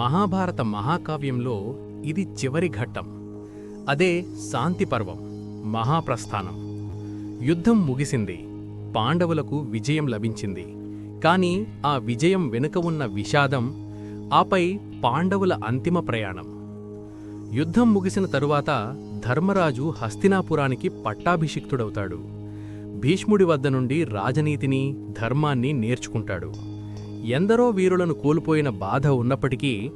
మహాభారత మహాకావ్యంలో ఇది చివరి ఘట్టం. అదే శాంతి పర్వం మహాప్రస్థానం. యుద్ధం ముగిసింది పాండవులకు విజయం లభించింది. కాని ఆ విజయం వెనుక ఉన్న విషాదం ఆపై పాండవుల అంతిమ ప్రయాణం. యుద్ధం ముగిసిన తరువాత ధర్మరాజు హస్తినాపురానికి పట్టాభిషిక్తుడవుతాడు. భీష్ముడి వద్ద నుండి రాజనీతిని ధర్మాన్ని నేర్చుకుంటాడు. ఎందరో వీరులను కోల్పోయిన బాధ ఉన్నప్పటికీ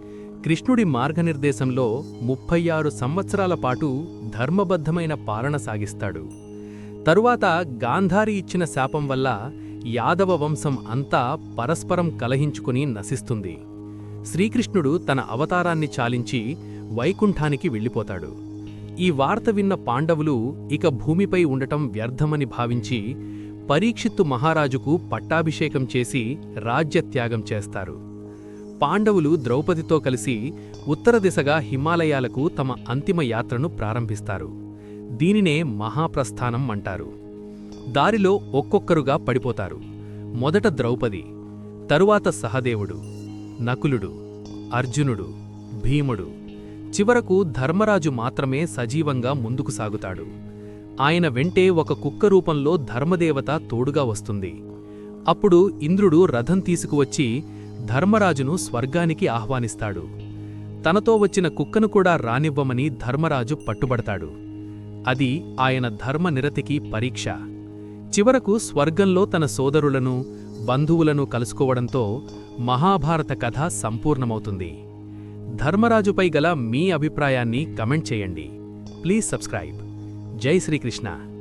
కృష్ణుడి మార్గనిర్దేశంలో ముప్పై ఆరు సంవత్సరాల పాటు ధర్మబద్ధమైన పాలన సాగిస్తాడు. తరువాత గాంధారి ఇచ్చిన శాపం వల్ల యాదవ వంశం అంతా పరస్పరం కలహించుకుని నశిస్తుంది. శ్రీకృష్ణుడు తన అవతారాన్ని చాలించి వైకుంఠానికి వెళ్ళిపోతాడు. ఈ వార్త విన్న పాండవులు ఇక భూమిపై ఉండటం వ్యర్థమని భావించి పరీక్షిత్తు మహారాజుకు పట్టాభిషేకం చేసి రాజ్యత్యాగం చేస్తారు. పాండవులు ద్రౌపదితో కలిసి ఉత్తర దిశగా హిమాలయాలకు తమ అంతిమ యాత్రను ప్రారంభిస్తారు. దీనినే మహాప్రస్థానం అంటారు. దారిలో ఒక్కొక్కరుగా పడిపోతారు. మొదట ద్రౌపది తరువాత సహదేవుడు నకులుడు అర్జునుడు భీముడు. చివరకు ధర్మరాజు మాత్రమే సజీవంగా ముందుకు సాగుతాడు. ఆయన వెంటే ఒక కుక్క రూపంలో ధర్మదేవత తోడుగా వస్తుంది. అప్పుడు ఇంద్రుడు రథం తీసుకువచ్చి ధర్మరాజును స్వర్గానికి ఆహ్వానిస్తాడు. తనతో వచ్చిన కుక్కను కూడా రానివ్వమని ధర్మరాజు పట్టుబడతాడు. అది ఆయన ధర్మనిరతికి పరీక్ష. చివరకు స్వర్గంలో తన సోదరులను బంధువులను కలుసుకోవడంతో మహాభారత కథ సంపూర్ణమవుతుంది. ధర్మరాజుపై గల మీ అభిప్రాయాన్ని కమెంట్ చేయండి. Please subscribe. जय श्री कृष्णा।